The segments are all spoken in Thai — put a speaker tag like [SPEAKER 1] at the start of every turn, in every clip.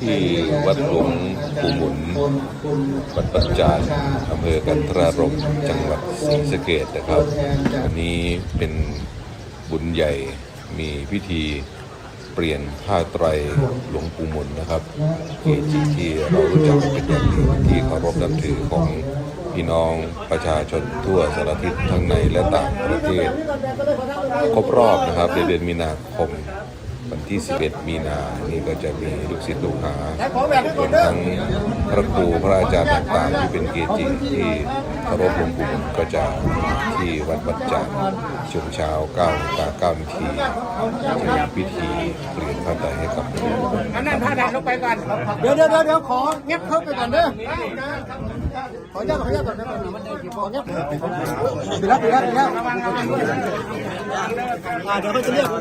[SPEAKER 1] ที่วัดหลวงปู่หมุนวัดปัจจานอำเภอกันทรารมจังหวัดศรีสะเกษนะครับ วันนี้เป็นบุญใหญ่มีพิธีเปลี่ยนผ้าไตรหลวงปู่หมุนนะครับเกจิที่เรารู้จักเป็นอย่างดีที่เคารพนับถือของพี่น้องประชาชนทั่วสารทิศทั้งในและต่างประเทศครบรอบนะครับในเดือนมีนาคม วันที่ 11 มีนานี่ก็จะมีลูกศิษย์ลูกหารวมทั้งพระครูพระอาจารย์ต่างๆ ที่เป็นเกจิที่เคารพหลวงปู่หมุนก็จะที่วัดบัจจานช่วงเช้า9นาฬิกา9นาทีจะมีพิธีเปลี่ยนผ้าไตรให้กับหลวงปู่
[SPEAKER 2] อันนั้นผ้าดำลงไปก่อนเดี๋ยวเดี๋ยวเดี๋ยวขอเงียบเข้าไปก่อนเด้อขออนุญาตขออนุญาตก่อนนะขอเงียบปิดแล้วปิดแล้วปิดแล้ว อ่าเดี๋ยวเขาจะเรียกข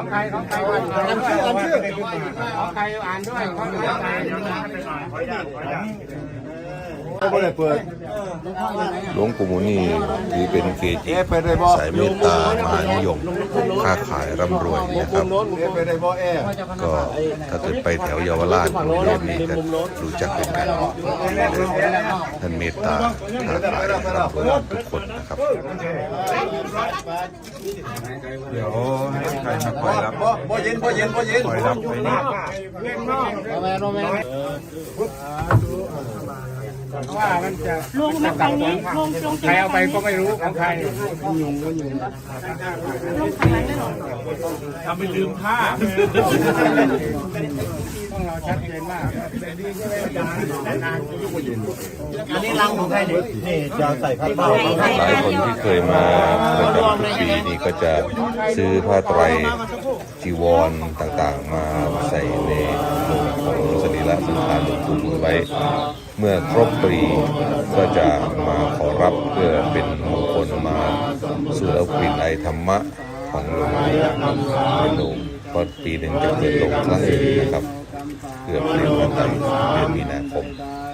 [SPEAKER 2] องใครของใครอ่านชื่ออ่านชื่อของใครอ่านด้วยของใคร
[SPEAKER 3] ไม่ได้เปิด
[SPEAKER 1] หลวงปู่หมุนนี่ถือเป็นเกจิ
[SPEAKER 3] เอ๊ะไปได้บ่
[SPEAKER 1] สายเมตตามหานิยม ค้าขายร่ำรวยนะครับ
[SPEAKER 3] เอ๊ะไปได้บ่แอร์
[SPEAKER 1] ก็ถ้าเกิดไปแถวเยาวราชกรุงเทพนี่ก็รู้จักเป็นกันท่านเมตตาค้าขายร่ำรวยทุกคนนะครับ
[SPEAKER 3] เดี๋ยวให้ใครมาคอยรับบ่บ่เย็นบ่เย็นบ่เย็นคอยรับไปนี่
[SPEAKER 2] ว่ามันจะ
[SPEAKER 4] ลงมาฝั่งนี้ลงลง
[SPEAKER 2] ใครเอาไปก็ไม่รู้ของใครยุงก็ยุง
[SPEAKER 3] ทำไปลืมผ้า
[SPEAKER 2] ต้องเราชัดเจนมาก
[SPEAKER 4] อันนี้ลังของใครเนี่ย
[SPEAKER 3] นี่จะใส่ผ้าเต้า
[SPEAKER 1] หลายคนที่เคยมาประจำทุกปีนี่ก็จะซื้อผ้าไตรจีวรต่างๆ มาใส่ในโลงของสรีระสังขารหลวงปู่หมุนไว้ เมื่อครบปีก็จะมาขอรับเพื่อเป็นมงคลมาสู่เอากลิ่นไอธรรมะของหลวงปู่ในโลงเพราะปีหนึ่งจะเกิดลงครั้งหนึ่งนะครับเพื่อเปลี่ยนผ้าไตรเดือนมีนาคม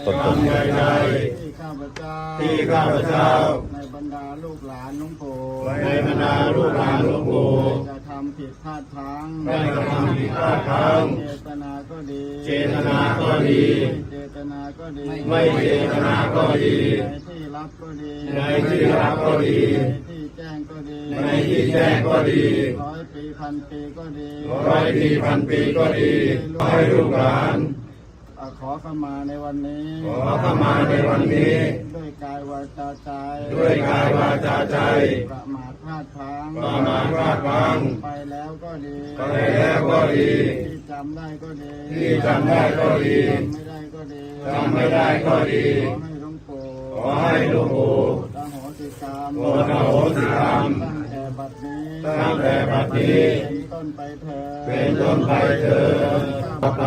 [SPEAKER 1] ต้นๆเดือนมีนาคม
[SPEAKER 2] ที่ข้าพเจ้าที่ข้าพเจ้า ในบรรดาลูกหลานหลวงปู่ในบรรดาลูกหลานหลวงปู่จะทำผิดพลาดพลั้งได้กระทำผิดพลาดพลั้งเจตนาก็ ดี เจตนาก็ดีเจตนาก็ดีไม่เจตนาก็ดี ในที่รับก็ดีในที่รับก็ดี ในที่แจ้งก็ดีในที่แจ้งก็ดี ร้อยปีพันปีก็ดีร้อยปีพันปีก็ดีให้ลูกหลานอ่าขอขมาในวันนี้ ขอขมาในวันนี้ ด้วยกายวาจาใจด้วยกายวาจาใจ ประมาทพลาดพลั้งประมาทพลาดพลั้งไปแล้วก็ดี ไปแล้วก็ดี ที่จำได้ก็ดีที่จำได้ก็ดีจำไม่ได้ก็ดีจำไม่ได้ก็ดี ขอให้หลวงปู่ขอให้หลวงปู่ตั้งโหสิกรรมโหสิกรรม ตั้งแต่บัดนี้ตั้งแต่บัดนี้เป็นต้นไปเถิดเป็นต้นไปเถิดต่อไป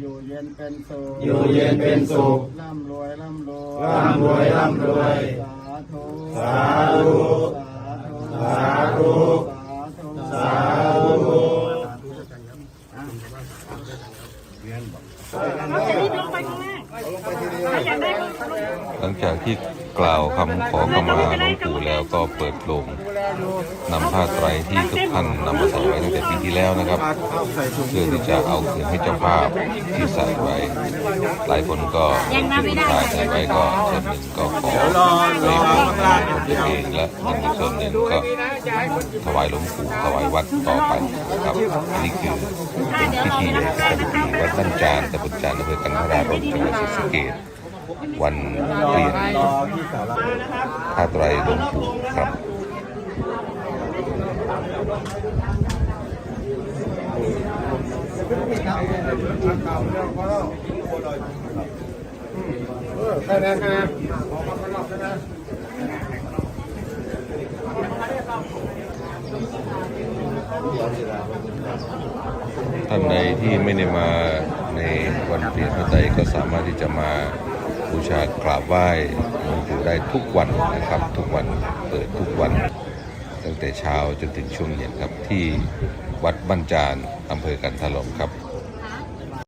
[SPEAKER 2] อยู่เย็นเป็นสุขอยู่เย็นเป็นสุขร่ำรวยร่ำรวยร่ำรวยร่ำรวย สาธุสาธุสาธุ สาธุ
[SPEAKER 4] เราจะรีบลงไปข้างล่างถ้าอยากได้ก็ลง
[SPEAKER 1] หลังจากที่กล่าวคำขอขมาหลวงปู่แล้วก็เปิดโลงนำผ้าไตรที่ทุกท่านนำมาใส่ไว้ตั้งแต่ปีที่แล้วนะครับ เพื่อที่จะเอาคืนให้เจ้าภาพที่ใส่ไว้ หลายคนก็นำคืนผ้าใส่ไว้ก็ส่วนหนึ่งก็ขอให้เป็นตัวเองและอีกส่วนหนึ่งก็ถวายหลวงปู่ถวายวัดต่อไปครับนี่คือเป็นพิธีใหญ่วัดบ้านจานตำบลจานอำเภอกันธรารมจังหวัดศรีสะเกษ วันเปลี่ยนผ้าไตรหลวงปู่ครับ
[SPEAKER 2] ใครนะใครนะ
[SPEAKER 1] ท่านใดที่ไม่ได้มาในวันเปลี่ยนพระไตรก็สามารถที่จะมา บูชากราบไหว้หลวงปู่ได้ทุกวันนะครับ ทุกวันเปิดทุกวัน ตั้งแต่เช้าจนถึงช่วงเย็นครับที่วัดบ้านจานอำเภอกันทลมครับ